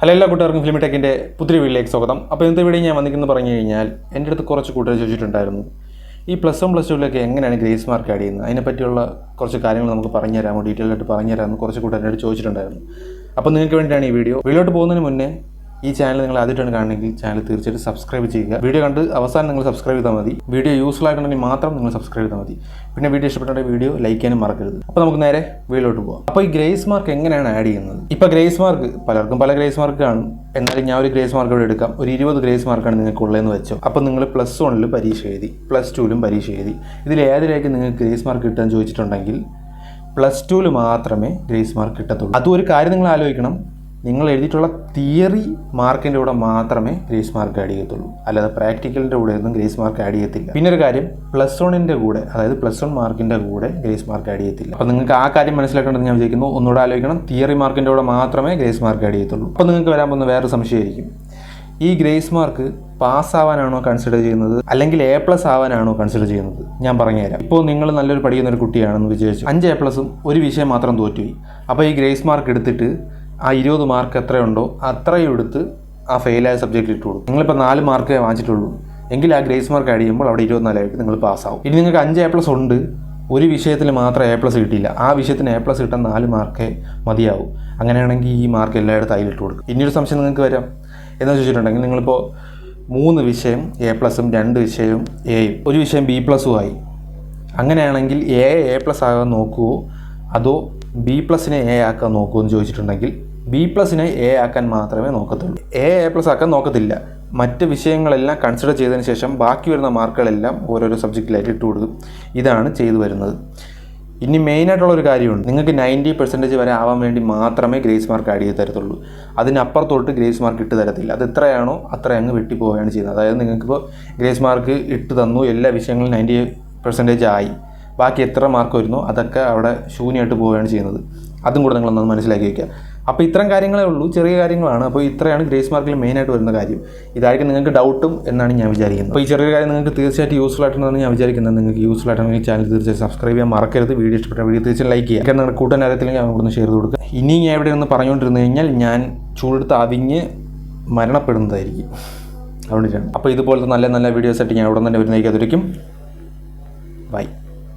Hello എല്ലാ കൂട്ടുകാർക്കും film ടെക്കിന്റെ പുതിയ വീട്ടിലേക്ക് സ്വാഗതം. അപ്പോൾ ഇന്നത്തെ വീഡിയോ ഞാൻ വന്നിരിക്കുന്നത് പറഞ്ഞു കഴിഞ്ഞാൽ എന്റെ അടുത്ത് കുറച്ച് കൂട്ടുകാർ ചോദിച്ചിട്ടുണ്ടായിരുന്നു. ഈ പ്ലസ് വൺ പ്ലസ് ടുവിലൊക്കെ എങ്ങനെയാണ് ഗ്രേസ് മാർക്ക് ആഡ് ചെയ്യുന്നത്? അതിനെപ്പറ്റിയുള്ള കുറച്ച് കാര്യങ്ങൾ നമുക്ക് പറഞ്ഞു തരാമോ? ഡീറ്റെയിൽ ആയിട്ട് പറഞ്ഞു തരാമെന്ന് കുറച്ച് കൂട്ടുകാരോട് ചോദിച്ചിട്ടുണ്ടായിരുന്നു. അപ്പോൾ നിങ്ങൾക്ക് വേണ്ടിയാണ് ഈ വീഡിയോ. വീഡിയോട്ട് പോകുന്നതിന് മുന്നേ ഈ ചാനൽ നിങ്ങൾ ആദ്യമായിട്ടാണ് കാണണമെങ്കിൽ ചാനൽ തീർച്ചയായിട്ടും സബ്സ്ക്രൈബ് ചെയ്യുക. വീഡിയോ കണ്ട് അവസാനം നിങ്ങൾ സബ്സ്ക്രൈബ് ചെയ്താൽ മതി. വീഡിയോ യൂസ്ഫുൾ ആയിട്ടുണ്ടെങ്കിൽ മാത്രം നിങ്ങൾ സബ്സ്ക്രൈബ് ചെയ്താൽ മതി. പിന്നെ വീഡിയോ ഇഷ്ടപ്പെട്ട വീഡിയോ ലൈക്ക് ചെയ്യാനും മറക്കരുത്. അപ്പോൾ നമുക്ക് നേരെ വീഡിയോട്ട് പോകാം അപ്പോൾ ഈ ഗ്രേസ് മാർക്ക് എങ്ങനെയാണ് ആഡ് ചെയ്യുന്നത്? ഇപ്പോൾ ഗ്രേസ് മാർക്ക് പലർക്കും പല ഗ്രേസ് മാർക്ക് കാണും. എന്നാലും ഞാൻ ഒരു ഗ്രേസ് മാർക്ക് ഇവിടെ എടുക്കാം. ഒരു ഇരുപത് ഗ്രേസ് മാർക്കാണ് നിങ്ങൾക്ക് ഉള്ളതെന്ന് വെച്ചോ. അപ്പോൾ നിങ്ങൾ പ്ലസ് വണ്ണിൽ പരീക്ഷ എഴുതി പ്ലസ് ടുവിലും പരീക്ഷ എഴുതി. ഇതിൽ ഏതിലേക്ക് നിങ്ങൾക്ക് ഗ്രേസ് മാർക്ക് കിട്ടാൻ ചോദിച്ചിട്ടുണ്ടെങ്കിൽ പ്ലസ് ടുവിൽ മാത്രമേ ഗ്രേസ് മാർക്ക് കിട്ടത്തുള്ളൂ. അതും ഒരു കാര്യം നിങ്ങൾ ആലോചിക്കണം. നിങ്ങൾ എഴുതിയിട്ടുള്ള തിയറി മാർക്കിന്റെ കൂടെ മാത്രമേ ഗ്രേസ് മാർക്ക് ആഡ് ചെയ്യത്തുള്ളൂ. അല്ലാതെ പ്രാക്ടിക്കലിന്റെ കൂടെ ഒന്നും ഗ്രേസ് മാർക്ക് ആഡ് ചെയ്യത്തില്ല. പിന്നെ ഒരു കാര്യം പ്ലസ് വണ്ണിന്റെ കൂടെ അതായത് പ്ലസ് വൺ മാർക്കിന്റെ കൂടെ ഗ്രേസ് മാർക്ക് ആഡ് ചെയ്യത്തില്ല. അപ്പോൾ നിങ്ങൾക്ക് ആ കാര്യം മനസ്സിലാക്കേണ്ടത് ഞാൻ വിചാരിക്കുന്നു. ഒന്നുകൂടെ ആലോചിക്കണം. തിയറി മാർക്കിന്റെ കൂടെ മാത്രമേ ഗ്രേസ് മാർക്ക് ആഡ് ചെയ്യത്തുള്ളൂ. അപ്പോൾ നിങ്ങൾക്ക് വരാൻ പോകുന്ന വേറെ സംശയമായിരിക്കും ഈ ഗ്രേസ് മാർക്ക് പാസ്സാവാനാണോ കൺസിഡർ ചെയ്യുന്നത്? അല്ലെങ്കിൽ എ പ്ലസ് ആവാനാണോ കൺസിഡർ ചെയ്യുന്നത്? ഞാൻ പറഞ്ഞുതരാം. ഇപ്പോൾ നിങ്ങൾ നല്ലൊരു പഠിക്കുന്ന ഒരു കുട്ടിയാണെന്ന് വിചാരിച്ചു. അഞ്ച് എ പ്ലസും ഒരു വിഷയം മാത്രം തോറ്റുപോയി. അപ്പോൾ ഈ ഗ്രേസ് മാർക്ക് എടുത്തിട്ട് ആ ഇരുപത് മാർക്ക് എത്രയുണ്ടോ അത്രയും എടുത്ത് ആ ഫെയിലായ സബ്ജക്റ്റിൽ ഇട്ട് കൊടുക്കും. നിങ്ങളിപ്പോൾ നാല് മാർക്കേ വാങ്ങിച്ചിട്ടുള്ളൂ. എങ്കിൽ ആ ഗ്രേസ് മാർക്ക് ആഡ് ചെയ്യുമ്പോൾ അവിടെ ഇരുപത്തിനാലായിട്ട് നിങ്ങൾ പാസ്സാവും ഇനി നിങ്ങൾക്ക് അഞ്ച് എ പ്ലസ് ഉണ്ട്. ഒരു വിഷയത്തിൽ മാത്രം എ പ്ലസ് കിട്ടിയില്ല. ആ വിഷയത്തിന് എ പ്ലസ് കിട്ടാൻ നാല് മാർക്കേ മതിയാവും. അങ്ങനെയാണെങ്കിൽ ഈ മാർക്ക് എല്ലായിടത്തും അതിലിട്ട് കൊടുക്കും. ഇനിയൊരു സംശയം നിങ്ങൾക്ക് വരാം. എന്ന് ചോദിച്ചിട്ടുണ്ടെങ്കിൽ നിങ്ങളിപ്പോൾ മൂന്ന് വിഷയം എ പ്ലസും രണ്ട് വിഷയവും എയും ഒരു വിഷയം ബി പ്ലസും ആയി. അങ്ങനെയാണെങ്കിൽ എ എ പ്ലസ് ആകാൻ നോക്കുമോ അതോ ബി പ്ലസിനെ എ ആക്കാൻ നോക്കുമെന്ന് ചോദിച്ചിട്ടുണ്ടെങ്കിൽ ബി പ്ലസിനെ എ ആക്കാൻ മാത്രമേ നോക്കത്തുള്ളൂ. എ എ പ്ലസ് ആക്കാൻ നോക്കത്തില്ല. മറ്റ് വിഷയങ്ങളെല്ലാം കൺസിഡർ ചെയ്തതിന് ശേഷം ബാക്കി വരുന്ന മാർക്കുകളെല്ലാം ഓരോരോ സബ്ജക്റ്റിലായിട്ട് ഇട്ട് കൊടുക്കും. ഇതാണ് ചെയ്തു വരുന്നത്. ഇനി മെയിനായിട്ടുള്ള ഒരു കാര്യമുണ്ട്. നിങ്ങൾക്ക് നയന്റി പെർസെന്റേജ് വരെ ആവാൻ വേണ്ടി മാത്രമേ ഗ്രേസ് മാർക്ക് ആഡ് ചെയ്ത് തരത്തുള്ളൂ. അതിനപ്പുറത്തോട്ട് ഗ്രേസ് മാർക്ക് ഇട്ട് തരത്തില്ല. അത് എത്രയാണോ അത്ര അങ്ങ് വെട്ടി പോവുകയാണ് ചെയ്യുന്നത്. അതായത് നിങ്ങൾക്കിപ്പോൾ ഗ്രേസ് മാർക്ക് ഇട്ട് തന്നു. എല്ലാ വിഷയങ്ങളും നയന്റി പെർസെന്റേജ് ആയി. ബാക്കി എത്ര മാർക്ക് വരുന്നോ അതൊക്കെ അവിടെ ശൂന്യമായിട്ട് പോവുകയാണ് ചെയ്യുന്നത്. അതും കൂടെ നിങ്ങളൊന്ന് മനസ്സിലാക്കി വയ്ക്കുക അപ്പോൾ ഇത്തരം കാര്യങ്ങളേ ഉള്ളൂ ചെറിയ കാര്യങ്ങളാണ്. അപ്പോൾ ഇത്രയാണ് ഗ്രേസ് മാർക്കിൽ മെയിനായിട്ട് വരുന്ന കാര്യം. ഇതായിരിക്കും നിങ്ങൾക്ക് ഡൗട്ടും എന്നാണ് ഞാൻ വിചാരിക്കുന്നത്. അപ്പോൾ ഈ ചെറിയ കാര്യം നിങ്ങൾക്ക് തീർച്ചയായിട്ടും യൂസ്ഫുൾ ആയിട്ടുണ്ടെന്ന് ഞാൻ വിചാരിക്കുന്നത്. നിങ്ങൾക്ക് യൂസ്ഫുൾ ആയിട്ടുണ്ടെങ്കിൽ ചാനൽ തീർച്ചയായും സബ്സ്ക്രൈബ് ചെയ്യാൻ മറക്കരുത്. വീഡിയോ ഇഷ്ടപ്പെട്ട വീഡിയോ തീർച്ചയായും ലൈക്ക് ചെയ്യുക. നിങ്ങളുടെ കൂട്ടാൻ അറിയത്തില്ലെങ്കിൽ ഞാൻ ഇവിടുന്ന് ഷെയർ കൊടുക്കുക. ഇനി ഞാൻ എവിടെ ഒന്ന് പറഞ്ഞുകൊണ്ടിരുന്നു കഴിഞ്ഞാൽ ഞാൻ ചൂടെടുത്ത് അവിഞ്ഞ് മരണപ്പെടുന്നതായിരിക്കും. അതുകൊണ്ടിട്ടാണ് അപ്പോൾ ഇതുപോലത്തെ നല്ല നല്ല വീഡിയോസ് ആയിട്ട് ഞാൻ ഉടൻ തന്നെ വരുന്നതായിരിക്കും. അതൊരിക്കും ബൈ